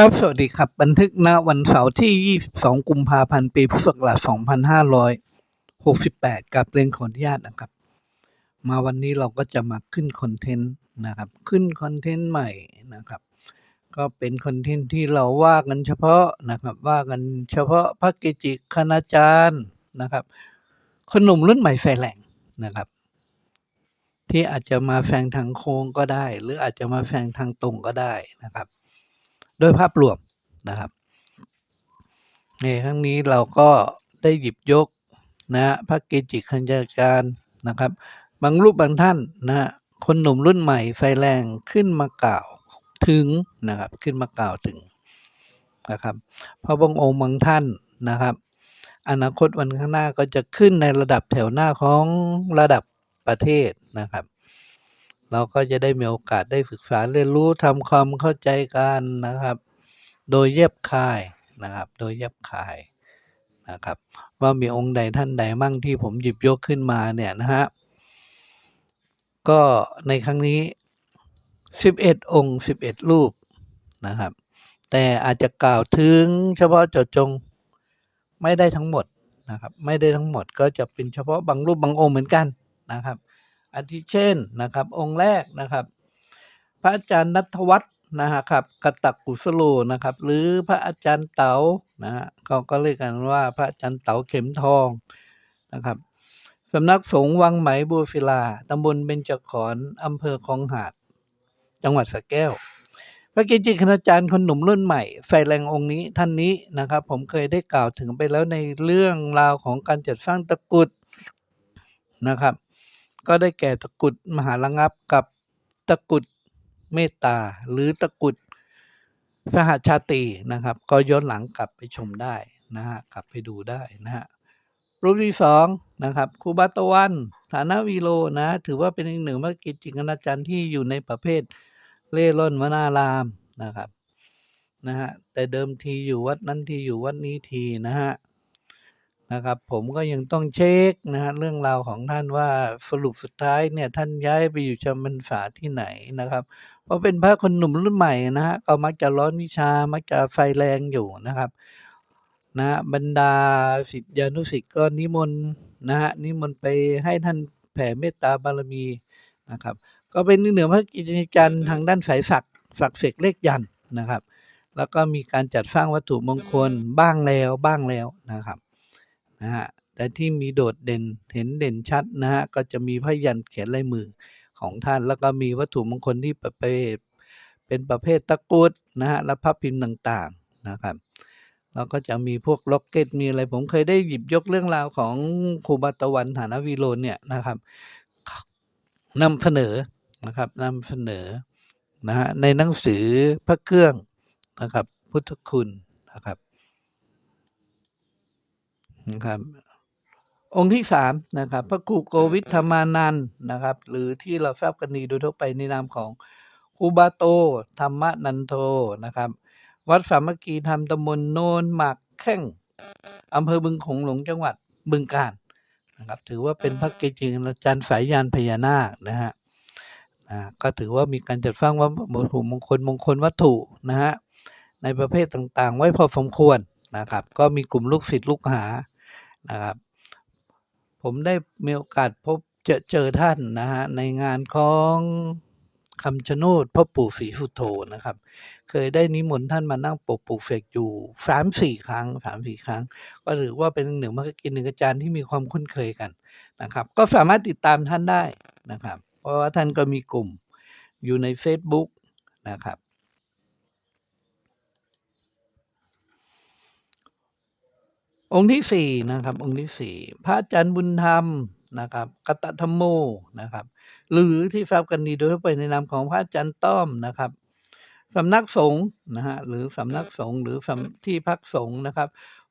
ครับ สวัสดีครับ บันทึกณวันเสาร์ที่ 22 กุมภาพันธ์ ปีพุทธศักราช 2568 กับเรียนขออนุญาตนะครับ มาวันนี้เราก็จะมาขึ้นคอนเทนต์นะครับ ขึ้นคอนเทนต์ใหม่นะครับ ก็เป็นคอนเทนต์ที่เราว่ากันเฉพาะนะครับ ว่ากันเฉพาะพระเกจิคณาจารย์นะครับ คนหนุ่มรุ่นใหม่ไฟแรงนะครับ ที่อาจจะมาแฝงทางโค้งก็ได้ หรืออาจจะมาแฝงทางตรงก็ได้นะครับ โดยภาพรวมนะครับในครั้งนี้เราก็ได้หยิบยกนะฮะพระเกจิคณาจารย์นะครับ บางรูปบางท่านนะฮะคนหนุ่มรุ่นใหม่ไฟแรงขึ้นมากล่าวถึงนะครับขึ้นมากล่าวถึงนะครับเพราะบางองค์บางท่านนะครับ อนาคตวันข้างหน้าก็จะขึ้นในระดับแถวหน้าของระดับประเทศนะครับ เราก็จะได้มีโอกาสได้ศึกษาเรียนรู้ทำความเข้าใจกันนะครับ โดยเย็บคายนะครับ โดยเย็บคายนะครับ ว่ามีองค์ใดท่านใดมั่งที่ผมหยิบยกขึ้นมาเนี่ยนะฮะก็ในครั้งนี้ 11 องค์ 11 รูปนะครับ แต่อาจจะกล่าวถึงเฉพาะเจาะจงไม่ได้ทั้งหมดนะครับ ไม่ได้ทั้งหมดก็จะเป็นเฉพาะบางรูปบางองค์เหมือนกันนะครับ อาทิเช่นนะครับ องค์แรกนะครับ พระอาจารย์นัทวัฒน์นะฮะครับกตักกุสโลนะครับ หรือพระอาจารย์เต๋านะฮะเขาก็เรียกกันว่าพระอาจารย์เต๋าเข็มทองนะครับสำนักสงฆ์วังไหมบัวศิลาตำบลเบญจขอนอำเภอคลองหาด จังหวัดสระแก้ว พระเกจิคณาจารย์คนหนุ่มรุ่นใหม่ไฟแรงองค์นี้ท่านนี้นะครับ ผมเคยได้กล่าวถึงไปแล้วในเรื่องราวของการจัดสร้างตะกุดนะครับ ก็ได้แก่ตะกุดมหาระงับกับตะกุดเมตตา หรือตะกุดสหชาตรีนะครับ ก็ย้อนหลังกลับไปชมได้นะฮะกลับไปดูได้นะฮะรูปที่สองนะครับครูบาตะวันฐานะวีโลนะ ถือว่าเป็นอีกหนึ่งพระกิจจิคณาจารย์ที่อยู่ในประเภทเล่ร่อนวนารามนะครับนะฮะแต่เดิมทีอยู่วัดนั้นทีอยู่วัดนี้ทีนะฮะ นะครับ ผมก็ยังต้องเช็คนะฮะเรื่องราวของท่านว่าสรุปสุดท้ายเนี่ยท่านย้ายไปอยู่จำพรรษาที่ไหนนะครับ เพราะเป็นพระคนหนุ่มรุ่นใหม่นะฮะก็มักจะร้อนวิชามักจะไฟแรงอยู่นะครับนะฮะบรรดาศิษยานุศิษย์ก็นิมนต์นะฮะนิมนต์ไปให้ท่านแผ่เมตตาบารมีนะครับ ก็เป็นเหนือพระกิจการทางด้านสายศักศักเสกเลขยันนะครับ แล้วก็มีการจัดสร้างวัตถุมงคลบ้างแล้วบ้างแล้วนะครับ นะฮะแต่ที่มีโดดเด่นเห็นเด่นชัดนะฮะก็จะมีพยันเขียนลายมือของท่าน แล้วก็มีวัตถุมงคลที่ประเภทเป็นประเภทตะกุดนะฮะและพระพิมพ์ต่างๆนะครับแล้วก็จะมีพวกล็อกเก็ตมีอะไรผมเคยได้หยิบยกเรื่องราวของครูบาตะวันฐานวีโรนเนี่ยนะครับนำเสนอนะครับนำเสนอนะฮะในหนังสือพระเครื่องนะครับพุทธคุณนะครับ นะครับ องค์ที่สามนะครับ พระครูโกวิทธรรมานันนะครับ หรือที่เราทราบกันดีโดยทั่วไปในนามของครูบาโต ธรรมนันโทนะครับ วัดสามัคคีธรรมตำบลโนนหมากแข้งอำเภอบึงโขงหลงจังหวัดบึงกาฬนะครับ ถือว่าเป็นพระเกจิอาจารย์สายยานพญานาคนะฮะก็ถือว่ามีการจัดสร้างว่าวัตถุมงคลมงคลวัตถุนะฮะในประเภทต่างๆ ไว้พอสมควรนะครับ ก็มีกลุ่มลูกศิษย์ลูกหา นะครับ ผมได้มีโอกาสพบเจอเจอท่านนะฮะในงานของคำชะโนดพ่อปู่ศรีสุโธนะครับ เคยได้นิมนต์ท่านมานั่งปกปลูกเสกอยู่สามสี่ครั้งสามสี่ครั้ง ก็ถือว่าเป็นหนึ่งมรรคกินหนึ่งอาจารย์ที่มีความคุ้นเคยกันนะครับ ก็สามารถติดตามท่านได้นะครับ เพราะว่าท่านก็มีกลุ่มอยู่ใน Facebook นะครับ องค์ที่สี่นะครับ องค์ที่สี่พระอาจารย์บุญธรรมนะครับกตธรรมโมนะครับ หรือที่ทราบกันดีโดยทั่วไปในนามของพระอาจารย์ต้อมนะครับสำนักสงฆ์นะฮะหรือสำนักสงฆ์หรือสำที่พักสงฆ์นะครับ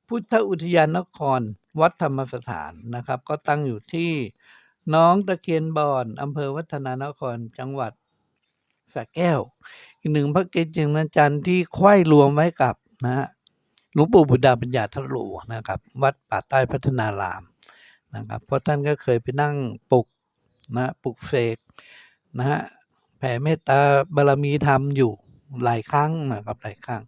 พุทธอุทยานนคร วัดธรรมสถานนะครับ ก็ตั้งอยู่ที่น้องตะเคียนบอนอำเภอวัฒนานครจังหวัดสระแก้ว อีกหนึ่งพระเกจิอาจารย์ที่ไขว้รวมไว้กับนะฮะ หลวงปู่บุดาปัญญาทโลนะครับ วัดป่าใต้พัฒนารามนะครับ เพราะท่านก็เคยไปนั่งปลุกนะปลุกเสกนะฮะแผ่เมตตาบารมีธรรมอยู่หลายครั้งนะครับหลายครั้ง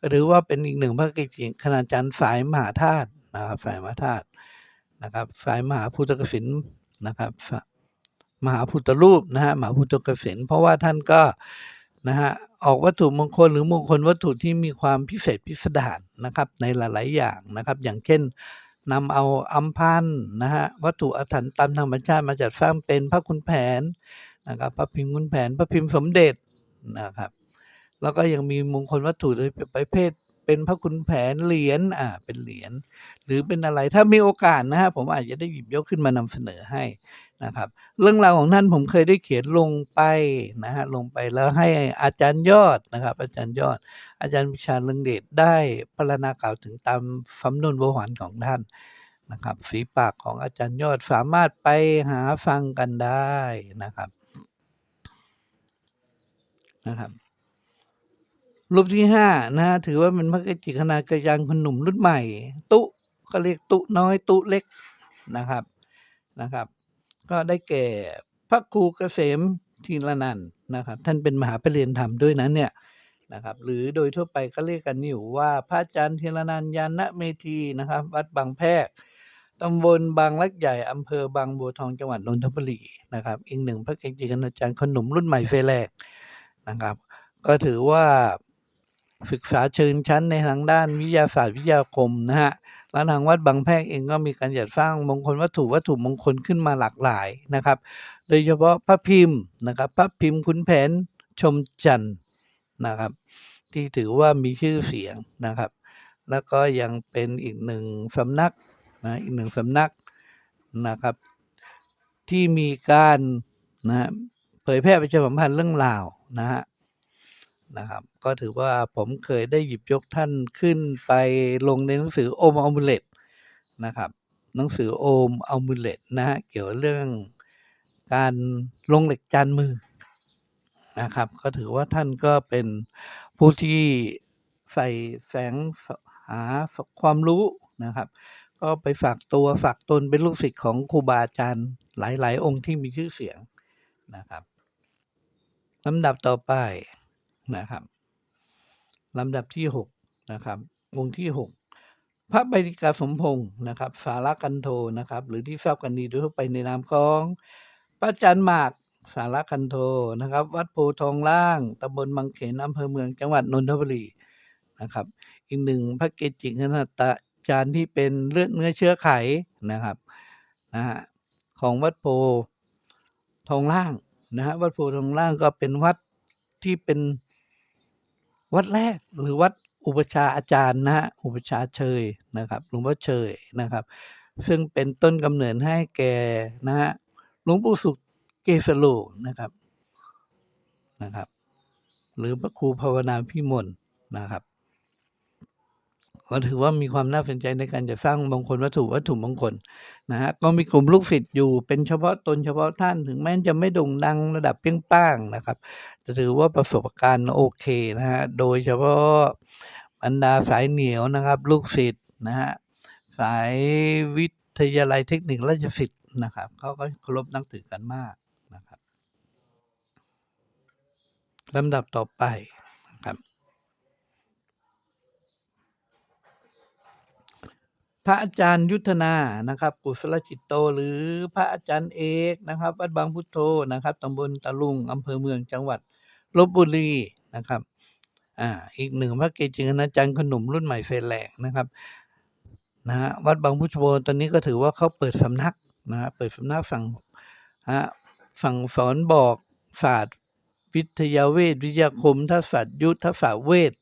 ก็ถือว่าเป็นอีกหนึ่งพระเกจิคณาจารย์สายมหาธาตุนะครับสายมหาธาตุนะครับสายมหาพุทธกสินนะครับมหาพุทธรูปนะฮะมหาพุทธกสินเพราะว่าท่านก็ นะฮะออกวัตถุมงคลหรือมงคลวัตถุที่มีความพิเศษพิสดารนะครับในหลาย ๆ อย่างนะครับ อย่างเช่นนำเอาอัมพันนะฮะวัตถุอาถรรพ์ตามธรรมชาติมาจัดสร้างเป็นพระคุณแผนนะครับพระพิมพ์คุณแผน พระพิมพ์สมเด็จนะครับแล้วก็ยังมีมงคลวัตถุโดยประเภท เป็นพระคุณแผนเหรียญอ่าเป็นเหรียญหรือเป็นอะไรถ้ามีโอกาสนะฮะผมอาจจะได้หยิบยกขึ้นมานำเสนอให้นะครับ เรื่องราวของท่านผมเคยได้เขียนลงไปนะฮะลงไปแล้วให้อาจารย์ยอดนะครับ อาจารย์ยอด อาจารย์วิชาเรืองเดชได้พรรณนากล่าวถึงตามสำนวนโบราณของท่านนะครับฝีปากของอาจารย์ยอดสามารถไปหาฟังกันได้นะครับนะครับ รูปที่ห้านะฮะถือว่าเป็นพระเกจิคณาจารย์คนหนุ่มรุ่นใหม่ ตุก็เรียกตุน้อยตุเล็กนะครับนะครับ ก็ได้แก่พระครูเกษมทีละนันนะครับ ท่านเป็นมหาปรริญญาธรรมด้วยนั้นเนี่ยนะครับหรือโดยทั่วไปก็เรียกกันอยู่ว่าพระอาจารย์ทีละนันยานะเมธีนะครับ วัดบางแพรกตำบลบางลักใหญ่อำเภอบางบัวทองจังหวัดนนทบุรีนะครับอีกหนึ่งพระเกจิคณาจารย์คนหนุ่มรุ่นใหม่เฟแรกนะครับ ก็ถือว่า ศึกษาเชิงชั้นในทางด้านวิทยาศาสตร์วิทยาคมนะฮะแล้วทางวัดบางแพรกเองก็มีการจัดสร้างมงคลวัตถุวัตถุมงคลขึ้นมาหลากหลายนะครับ โดยเฉพาะพระพิมพ์นะครับพระพิมพ์ขุนแผนชมจันทร์นะครับ ที่ถือว่ามีชื่อเสียงนะครับ แล้วก็ยังเป็นอีกหนึ่งสำนักนะอีกหนึ่งสำนักนะครับ ที่มีการนะฮะเผยแพร่ประชาสัมพันธ์เรื่องราวนะฮะ นะครับ ก็ถือว่าผมเคยได้หยิบยกท่านขึ้นไปลงในหนังสือโอมอัมูเลตนะครับ หนังสือโอมอัมูเลตนะฮะเกี่ยวเรื่องการลงเหล็กจานมือนะครับ ก็ถือว่าท่านก็เป็นผู้ที่ใส่แสงหาความรู้นะครับ ก็ไปฝากตัวฝากตนเป็นลูกศิษย์ของครูบาอาจารย์หลาย ๆ องค์ที่มีชื่อเสียงนะครับลำดับต่อไป นะครับลำดับที่หกนะครับองค์ที่หกพระใบดิกาสมพงศ์นะครับ สารกันโทนะครับ หรือที่ทราบกันดีโดยทั่วไปในนามของพระอาจารย์หมากสาระกันโทนะครับ วัดโพทองล่างตำบลบางเขนอำเภอเมืองจังหวัดนนทบุรีนะครับ อีกหนึ่งพระเกจิคณาจารย์ที่เป็นเลือดเนื้อเชื้อไขนะครับนะฮะของวัดโพทองล่างนะฮะวัดโพทองล่างก็เป็นวัดที่เป็น วัดแรกหรือวัดอุปชาอาจารย์นะฮะอุปชาเชยนะครับหลวงพ่อเชยนะครับ ซึ่งเป็นต้นกำเนิดให้แก่นะฮะหลวงปู่สุขเกสโลนะครับนะครับ หรือพระครูภาวนาพิมลนะครับ ก็ถือว่ามีความน่าสนใจในการจะสร้างมงคลวัตถุวัตถุมงคลนะฮะก็มีกลุ่มลูกศิษย์อยู่เป็นเฉพาะตนเฉพาะท่านถึงแม้จะไม่โด่งดังระดับเปี้ยงป้างนะครับจะถือว่าประสบการณ์โอเคนะฮะโดยเฉพาะบรรดาสายเหนียวนะครับ ลูกศิษย์นะฮะสายวิทยาลัยเทคนิคราชศิษย์นะครับเขาก็เคารพนับถือกันมากนะครับลำดับต่อไปนะครับ พระอาจารย์ยุทธนานะครับ กุศลจิตโต หรือพระอาจารย์เอกนะครับ วัดบางพุทโธนะครับตำบลตะลุงอำเภอเมืองจังหวัดลบบุรีนะครับ อ่า อีกหนึ่งพระเกจิคณาจารย์ขนมรุ่นใหม่เฟรแหลกนะครับนะฮะวัดบางพุทโธตอนนี้ก็ถือว่าเขาเปิดสำนักนะฮะเปิดสำนักฝั่งฮะฝั่งสอนบอกศาสตร์วิทยาเวทวิทยาคมทัศน์ยุทธศาสตร์เวท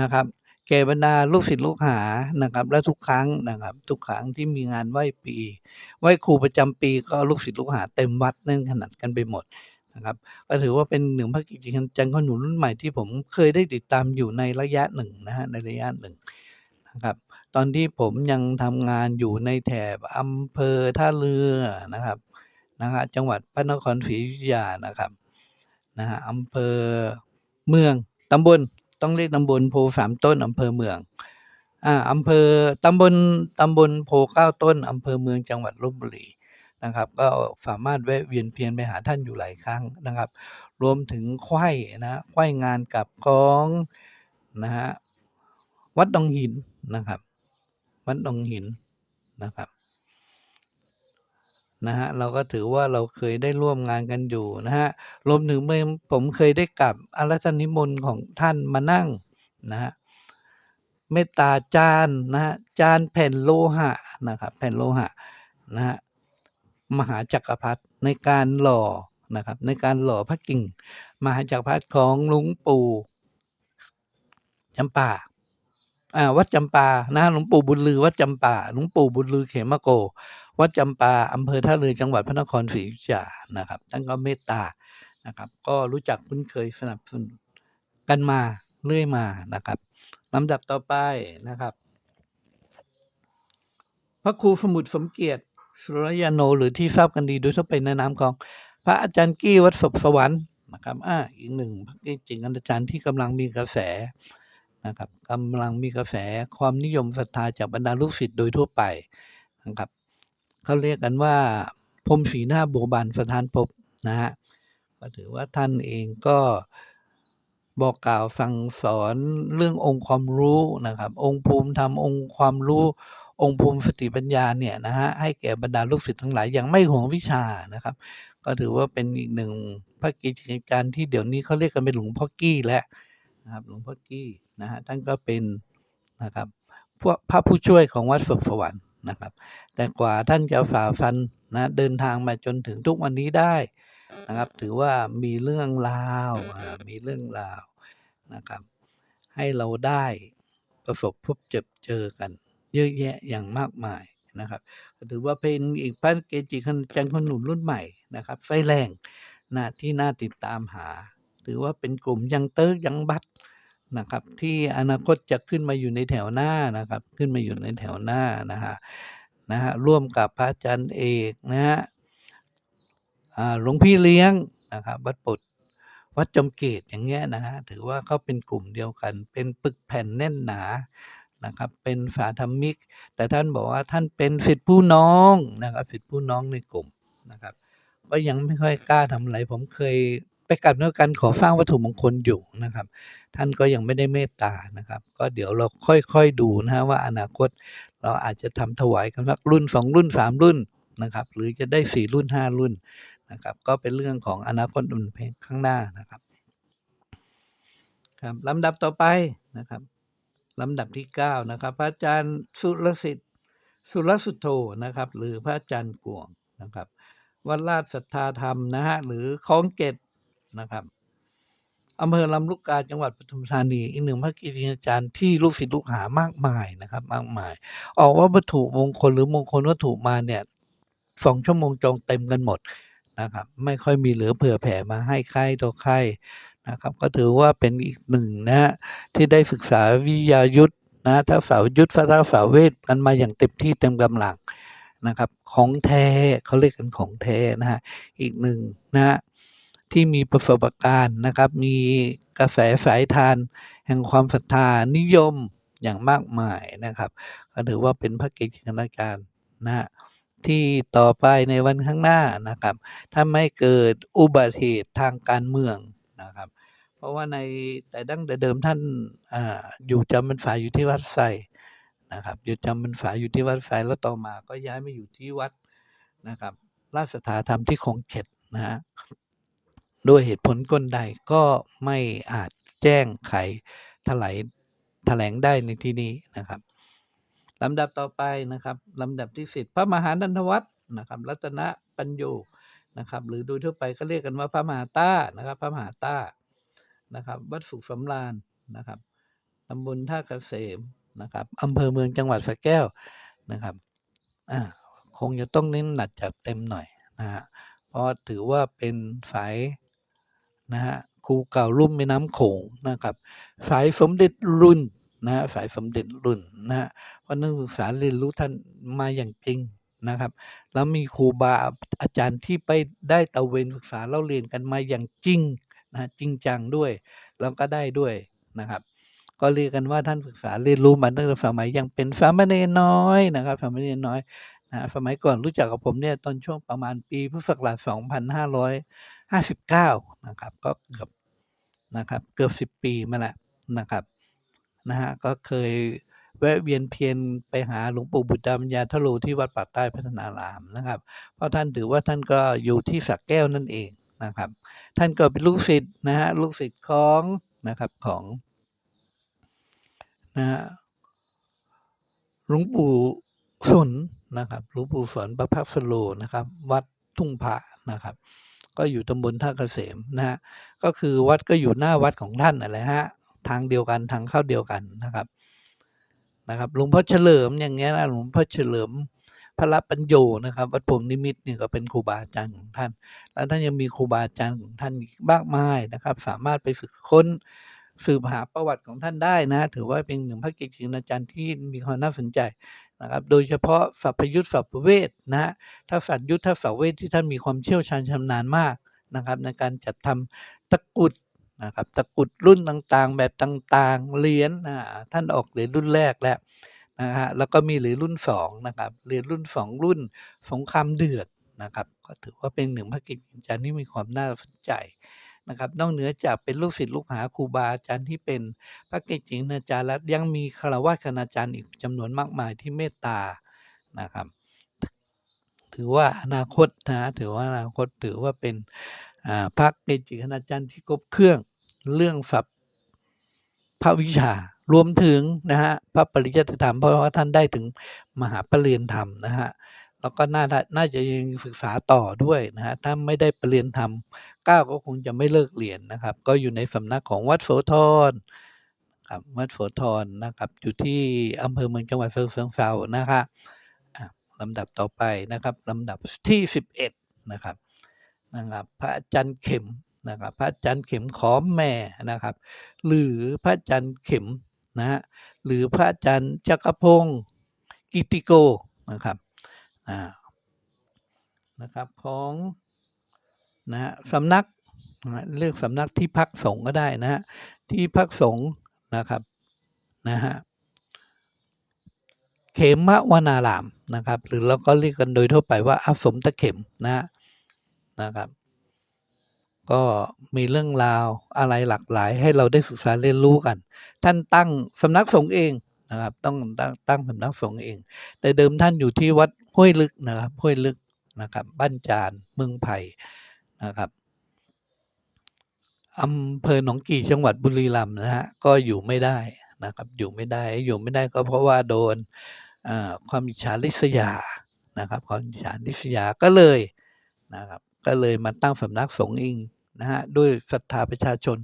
นะครับ ก่บรรดาลูกศิษย์ลูกหานะครับ และทุกครั้งนะครับ ทุกครั้งที่มีงานไหว้ปีไหว้ครูประจำปีก็ลูกศิษย์ลูกหาเต็มวัดนั่นขนาดกันไปหมดนะครับก็ถือว่าเป็นหนึ่งพระกิจการจังขนุนรุ่นใหม่ที่ผมเคยได้ติดตามอยู่ในระยะหนึ่งนะฮะในระยะหนึ่งนะครับ ตอนที่ผมยังทำงานอยู่ในแถบอำเภอท่าเรือนะครับนะฮะจังหวัดพระนครศรีอยุธยานะครับนะฮะอำเภอเมืองตำบล ต้องเรียกตำบลโพสามต้นอำเภอเมืองอ่าอำเภอตำบลตำบลโพเก้าต้นอำเภอเมืองจังหวัดลบบุรีนะครับ ก็สามารถแวะเวียนเพียนไปหาท่านอยู่หลายครั้งนะครับ รวมถึงไข้นะไข้งานกับของนะฮะวัดดองหินนะครับ วัดดองหินนะครับ นะฮะเราก็ถือว่าเราเคยได้ร่วมงานกันอยู่นะฮะรวมถึงเมื่อผมเคยได้กลับอารัชนิมนต์ของท่านมานั่งนะฮะเมตตาจานนะฮะจานแผ่นโลหะนะครับแผ่นโลหะนะฮะมหาจักรพรรดิในการหล่อนะครับในการหล่อพระกิ่ง มหาจักรพรรดิของลุงปู่จำป่า วัดจำปานะหลวงปู่บุญลือวัดจำปาหลวงปู่บุญลือเขมโก วัดจำปาอำเภอท่าเรือจังหวัดพระนครศรีอยุธยานะครับท่านก็เมตตานะครับ ก็รู้จักคุ้นเคยสนับสนุนกันมาเรื่อยมานะครับลำดับต่อไปนะครับ พระครูสมุทรสมเกียรติสุรยาโนหรือที่ทราบกันดีโดยทั่วไปในนามของ พระอาจารย์กี้วัดศพสวรรค์นะครับอ่าอีกหนึ่งพระเกจิอาจารย์ที่กำลังมีกระแส นะครับกำลังมีกระแสความนิยมศรัทธาจากบรรดาลูกศิษย์โดยทั่วไปนะครับเขาเรียกกันว่าพรมสีหน้าบัวบานสถานภพนะฮะก็ถือว่าท่านเองก็บอกกล่าวสั่งสอนเรื่ององค์ความรู้นะครับ องค์ภูมิธรรมองค์ความรู้องค์ภูมิสติปัญญาเนี่ยนะฮะให้แก่บรรดาลูกศิษย์ทั้งหลายอย่างไม่ห่วงวิชานะครับ ก็ถือว่าเป็นอีกหนึ่งพระกิจการที่เดี๋ยวนี้เขาเรียกกันเป็นหลวงพ่อกี้แล้ว นะครับหลวงพ่อกี้นะฮะท่านก็เป็นนะครับพวกพระผู้ช่วยของวัดศพสวรรค์นะครับ แต่กว่าท่านจะฝ่าฟันนะเดินทางมาจนถึงทุกวันนี้ได้นะครับ ถือว่ามีเรื่องราวมีเรื่องราวนะครับ ให้เราได้ประสบพบเจอเจอกัน เยอะแยะอย่างมากมายนะครับถือว่าเป็นอีกพระเกจิอาจารย์คนหนุ่มรุ่นใหม่นะครับไฟแรงนะที่น่าติดตามหา ถือว่าเป็นกลุ่มยังเติร์กยังบัตนะครับที่อนาคตจะขึ้นมาอยู่ในแถวหน้านะครับขึ้นมาอยู่ในแถวหน้านะฮะนะฮะร่วมกับพระอาจารย์เอกนะฮะอ่าหลวงพี่เลี้ยงนะครับวัดปุตวัดจมเกตอย่างเงี้ยนะฮะถือว่าเขาเป็นกลุ่มเดียวกัน เป็นปึกแผ่นแน่นหนานะครับเป็นสาธรรมิก แต่ท่านบอกว่าท่านเป็นศิษย์ผู้น้องนะครับศิษย์ผู้น้องในกลุ่มนะครับก็ยังไม่ค่อยกล้าทำอะไรผมเคย ไปกับนักการขอสร้างวัตถุมงคลอยู่นะครับ ท่านก็ยังไม่ได้เมตตานะครับ ก็เดี๋ยวเราค่อยๆดูนะฮะว่าอนาคตเราอาจจะทำถวายกันสักรุ่นสองรุ่นสามรุ่นนะครับ หรือจะได้สี่รุ่นห้ารุ่นนะครับ ก็เป็นเรื่องของอนาคตมันเพลงข้างหน้านะครับครับลำดับต่อไปนะครับลำดับที่เก้านะครับพระอาจารย์สุรสิทธิ์สุรสุทโธนะครับ หรือพระอาจารย์กวงนะครับวัดราชสัทธาธรรมนะฮะหรือคลองเกต นะครับอำเภอลำลูกกาจังหวัดปทุมธานี อีกหนึ่งพระกิติอาจารย์ที่ลูกศิษย์ลูกหามากมายนะครับ มากมาย ออกว่าวัตถุมงคลหรือมงคลวัตถุมาเนี่ยสองชั่วโมงจองเต็มกันหมดนะครับ ไม่ค่อยมีเหลือเผื่อแผ่มาให้ใครต่อใครนะครับ ก็ถือว่าเป็นอีกหนึ่งนะฮะที่ได้ศึกษาวิทยายุทธนะทักษะยุทธทักษะเวทกันมาอย่างเต็มที่เต็มกำลังนะครับ ของแท้เขาเรียกกันของแท้นะฮะอีกหนึ่งนะ ที่มีประสบการณ์นะครับ มีกระแสสายทานแห่งความศรัทธานิยมอย่างมากมายนะครับ ก็ถือว่าเป็นพระเกจิคณาจารย์นะที่ต่อไปในวันข้างหน้านะครับ ถ้าไม่เกิดอุบัติเหตุทางการเมืองนะครับ เพราะว่าในแต่ดั้งแต่เดิมท่านออยู่จำพรรษาอยู่ที่วัดไซนะครับอยู่จำพรรษาอยู่ที่วัดไซแล้วต่อมาก็ย้ายมาอยู่ที่วัดนะครับ ราชสถาธรรมที่คงเข็ดนะฮะ ด้วยเหตุผลกลใดก็ไม่อาจแจ้งไขถลายแถลงได้ในที่นี้นะครับลำดับต่อไปนะครับลำดับที่สิบพระมหานันทวัฒน์นะครับ รัตนปัญโยนะครับ หรือโดยทั่วไปก็เรียกกันว่าพระมหาต้านะครับ พระมหาต้านะครับ วัดสุขสำราญนะครับตำบลท่าเกษมนะครับอำเภอเมืองจังหวัดสระแก้วนะครับอ่าคงจะต้องเน้นหนักจัดเต็มหน่อยนะฮะเพราะถือว่าเป็นสาย นะฮะครูเก่ารุ่มแม่น้ำโขงนะครับสายสมเด็จรุ่นนะฮะสายสมเด็จรุ่นนะฮะเพราะนักศึกษาเรียนรู้ท่านมาอย่างจริงนะครับ แล้วมีครูบาอาจารย์ที่ไปได้ตะเวนศึกษาเล่าเรียนกันมาอย่างจริงนะจริงจังด้วย แล้วก็ได้ด้วยนะครับ ก็เรียกกันว่าท่านศึกษาเรียนรู้มาตั้งแต่สมัยยังเป็นสามเณรน้อยนะครับสามเณรน้อย นะครับสมัยก่อนรู้จักกับผมเนี่ยตอนช่วงประมาณปีพุทธศักราช2559 นะครับ ก็เกือบนะครับเกือบ10 ปีมาแล้วนะครับนะฮะก็เคยแวะเวียนเพียรไปหาหลวงปู่บุตรปัญญาทโลที่วัดปากใต้พัฒนารามนะครับ เพราะท่านถือว่าท่านก็อยู่ที่สระแก้วนั่นเองนะครับ ท่านก็เป็นลูกศิษย์นะฮะลูกศิษย์ของนะครับของนะฮะหลวงปู่ สนนะครับหลวงปู่สนประภักสโลนะครับ วัดทุ่งพระนะครับ ก็อยู่ตำบลท่าเกษมนะฮะก็คือวัดก็อยู่หน้าวัดของท่านนั่นแหละฮะทางเดียวกันทางเข้าเดียวกันนะครับนะครับหลวงพ่อเฉลิมอย่างเงี้ยนะหลวงพ่อเฉลิมพระปัญโยนะครับวัดพรหมนิมิตรนี่ก็เป็นครูบาอาจารย์ของท่าน แล้วท่านยังมีครูบาอาจารย์ของท่านอีกมากมายนะครับ สามารถไปฝึกค้นสืบหาประวัติของท่านได้นะ ถือว่าเป็นหนึ่งพระเกจิอาจารย์ที่มีความน่าสนใจ นะครับโดยเฉพาะสัพพยุตสัพพเวทนะฮะทักษะยุทธทักษะเวทที่ท่านมีความเชี่ยวชาญชำนาญมากนะครับ ในการจัดทำตะกุดนะครับตะกุดรุ่นต่างๆ แบบต่างๆเหรียญอ่าท่านออกเหรียญรุ่นแรกแล้วนะฮะแล้วก็มีเหรียญรุ่น2นะครับเหรียญรุ่น 2 รุ่นสงครามเดือดนะครับ ก็ถือว่าเป็นหนึ่งพระเกจิอาจารย์ที่มีความน่าสนใจ นะครับนอกเหนือจากเป็นลูกศิษย์ลูกหาครูบาอาจารย์ที่เป็นพระเกจิอาจารย์แล้วยังมีคารวะคณาจารย์อีกจำนวนมากมายที่เมตตานะครับ ถือว่าอนาคตนะถือว่าอนาคตถือว่าเป็นพระเกจิคณาจารย์ที่ครบเครื่องเรื่องศัพท์พระวิชารวมถึงนะฮะพระปริยัติธรรมเพราะว่าท่านได้ถึงมหาปรริญญธรรมนะฮะแล้วก็น่าน่าจะยังศึกษาต่อด้วยนะฮะถ้าไม่ได้ปรริญญธรรม ก้าวก็คงจะไม่เลิกเรียนนะครับ ก็อยู่ในสำนักของวัดโสธรครับวัดโสธรนะครับ อยู่ที่อำเภอเมืองจังหวัดเชียงเทรานะครับอะลำดับต่อไปนะครับลำดับที่ 11นะครับนะครับพระอาจารย์เข็มนะครับพระอาจารย์เข็มขอมแม่นะครับ หรือพระอาจารย์เข็มนะฮะหรือพระอาจารย์จักรพงศ์กิติโกนะครับอ่านะครับของ นะฮะสำนักนะฮะเลือกสำนักที่พักสงฆ์ก็ได้นะฮะที่พักสงฆ์นะครับนะฮะเขมวนารามนะครับ หรือเราก็เรียกกันโดยทั่วไปว่าอาสมตะเข็มนะฮะนะครับ ก็มีเรื่องราวอะไรหลากหลาย ให้เราได้ศึกษาเรียนรู้กัน ท่านตั้งสำนักสงฆ์เองนะครับ ต้องตั้งตั้งสำนักสงฆ์เอง แต่เดิมท่านอยู่ที่วัดห้วยลึกนะครับห้วยลึกนะครับ บ้านจานเมืองไผ่ นะครับอำเภอหนองกี่จังหวัดบุรีรัมย์นะฮะก็อยู่ไม่ได้นะครับ อยู่ไม่ได้อยู่ไม่ได้ก็เพราะว่าโดนความอิจฉาริษยานะครับ ความอิจฉาริษยาก็เลยนะครับ ก็เลยมาตั้งสำนักสงฆ์เองนะฮะด้วยศรัทธาประชาชน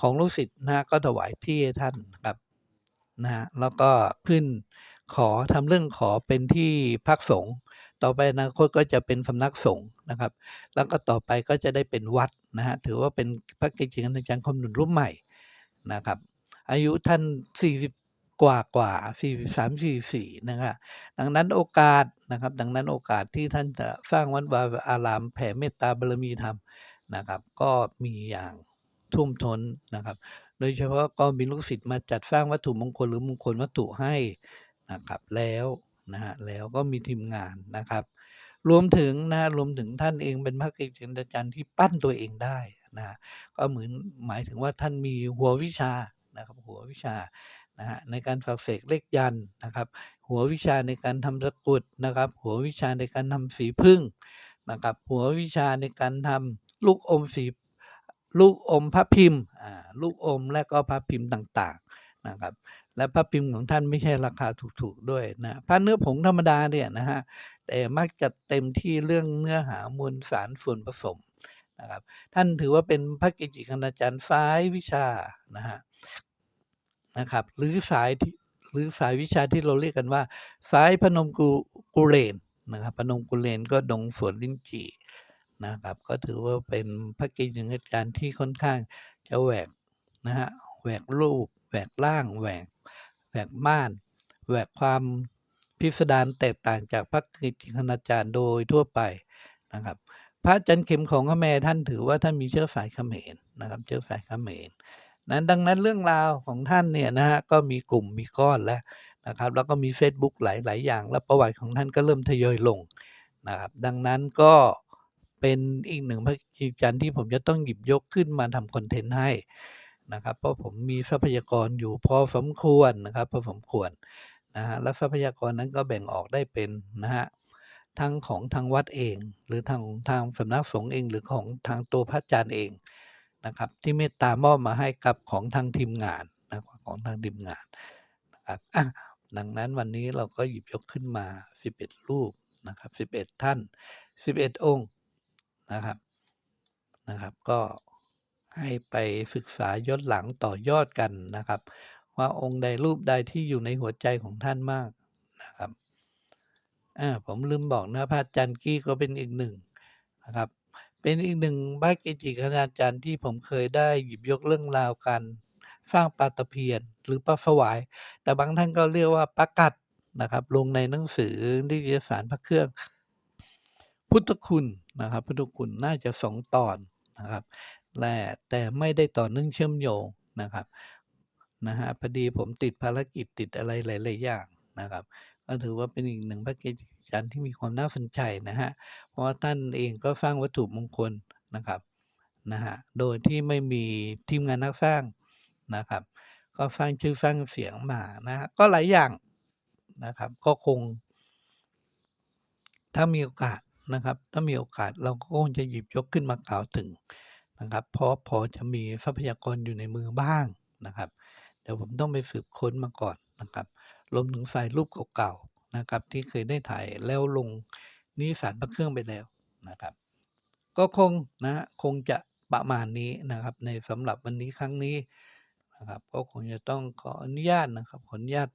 ของลูกศิษย์นะฮะก็ถวายที่ท่านครับนะฮะแล้วก็ขึ้นขอทำเรื่องขอเป็นที่พักสงฆ์ ต่อไปอนาคตก็จะเป็นสำนักสงฆ์นะครับ แล้วก็ต่อไปก็จะได้เป็นวัดนะฮะถือว่าเป็นพระเกจิอาจารย์คนหนุนรุ่นใหม่นะครับ อายุท่าน 40 กว่ากว่า43 44นะครับดังนั้นโอกาสนะครับ ดังนั้นโอกาสที่ท่านจะสร้างวัดวาอารามแผ่เมตตาบารมีธรรมนะครับ ก็มีอย่างทุ่มท้นนะครับ โดยเฉพาะก็มีลูกศิษย์มาจัดสร้างวัตถุมงคลหรือมงคลวัตถุให้นะครับแล้ว นะฮะแล้วก็มีทีมงานนะครับ รวมถึงนะรวมถึงท่านเองเป็นพระเกจิอาจารย์ที่ปั้นตัวเองได้นะก็เหมือนหมายถึงว่าท่านมีหัววิชานะครับหัววิชานะฮะในการฝักเสกเลขยันนะครับ หัววิชาในการทำตะกุดนะครับ หัววิชาในการทำสีพึ่งนะครับ หัววิชาในการทำลูกอมสีลูกอมพระพิมพ์ลูกอมและก็พระพิมพ์ต่าง นะครับและพระพิมพ์ของท่านไม่ใช่ราคาถูกๆด้วยนะพระเนื้อผงธรรมดาเนี่ยนะฮะแต่มักจะเต็มที่เรื่องเนื้อหามวลสารส่วนผสมนะครับท่านถือว่าเป็นพระเกจิคณาจารย์สายวิชานะฮะนะครับหรือสายที่หรือสายวิชาที่เราเรียกกันว่า สายพนมกุกุเรนนะครับพนมกุเรนก็ดงสวนลิ้นจี่นะครับ ก็ถือว่าเป็นพระเกจิอาจารย์ที่ค่อนข้างจะแหวกนะฮะแหวกรูป แหวกร่างแหวกแหวกม่านแหวกความพิสดารแตกต่างจากพระเกจิคณาจารย์โดยทั่วไปนะครับ พระจารย์เข็มของขแมท่านถือว่าท่านมีเชื้อสายเขมรนะครับ เชื้อสายเขมรนั้นดังนั้นเรื่องราวของท่านเนี่ยนะฮะก็มีกลุ่มมีก้อนแล้วนะครับ แล้วก็มีเฟซบุ๊กหลาย ๆ อย่าง และประวัติของท่านก็เริ่มทยอยลงนะครับ ดังนั้นก็เป็นอีกหนึ่งพระกิจจันทร์ที่ผมจะต้องหยิบยกขึ้นมาทำคอนเทนต์ให้ นะครับ เพราะผมมีทรัพยากรอยู่พอสมควรนะครับพอสมควรนะฮะและทรัพยากรนั้นก็แบ่งออกได้เป็นนะฮะทั้งของทางวัดเอง หรือทางทางสำนักสงฆ์เองหรือของทางตัวพระอาจารย์เองนะครับ ที่เมตตามอบมาให้กับของทางทีมงานนะครับของทางทีมงานนะครับอะดังนั้นวันนี้เราก็หยิบยกขึ้นมา 11 รูปนะครับ 11 ท่าน 11 องค์นะครับนะครับ ก็ ให้ไปศึกษาย้อนหลังต่อยอดกันนะครับ ว่าองค์ใดรูปใดที่อยู่ในหัวใจของท่านมากนะครับอาผมลืมบอกนะพระอาจารย์กี้ก็เป็นอีกหนึ่งนะครับ เป็นอีกหนึ่งพระเกจิคณาจารย์ที่ผมเคยได้หยิบยกเรื่องราวการสร้างปาตะเพียนหรือปลาสวาย แต่บางท่านก็เรียกว่าปลากัดนะครับ ลงในหนังสือนิตยสารพระเครื่อง พุทธคุณนะครับ พุทธคุณน่าจะสองตอนนะครับ และแต่ไม่ได้ต่อเนื่องเชื่อมโยงนะครับนะฮะพอดีผมติดภารกิจติดอะไรหลายๆอย่างนะครับ ก็ถือว่าเป็นอีกหนึ่งพระเกจิอาจารย์ที่มีความน่าสนใจนะฮะเพราะว่าท่านเองก็สร้างวัตถุมงคลนะครับนะฮะโดยที่ไม่มีทีมงานนักสร้างนะครับ ก็สร้างชื่อสร้างเสียงมานะฮะก็หลายอย่างนะครับ ก็คง ถ้ามีโอกาสนะครับ ถ้ามีโอกาสเราก็คงจะหยิบยกขึ้นมากล่าวถึง นะครับ เพราะพอจะมีทรัพยากรอยู่ในมือบ้างนะครับ เดี๋ยวผมต้องไปสืบค้นมาก่อนนะครับรวมถึงไฟล์รูปเก่าๆนะครับ ที่เคยได้ถ่ายแล้วลงนิสารพระเครื่องไปแล้วนะครับ ก็คงนะฮะคงจะประมาณนี้นะครับ ในสำหรับวันนี้ครั้งนี้นะครับ ก็คงจะต้องขออนุญาตนะครับขออนุญาต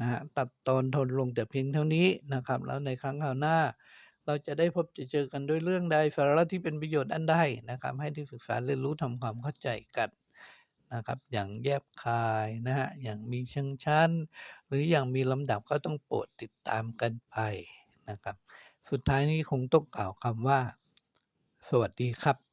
นะฮะตัดตอนทนลงแต่เพียงเท่านี้นะครับ แล้วในครั้งคราวหน้า เราจะได้พบจะเจอกันด้วยเรื่องใดสาระที่เป็นประโยชน์อันใดนะครับ ให้ที่ศึกษาเรียนรู้ทำความเข้าใจกันนะครับ อย่างแยบคายนะฮะอย่างมีเชิงชั้น หรืออย่างมีลำดับก็ต้องโปรดติดตามกันไปนะครับ สุดท้ายนี้คงต้องกล่าวคำว่า สวัสดีครับ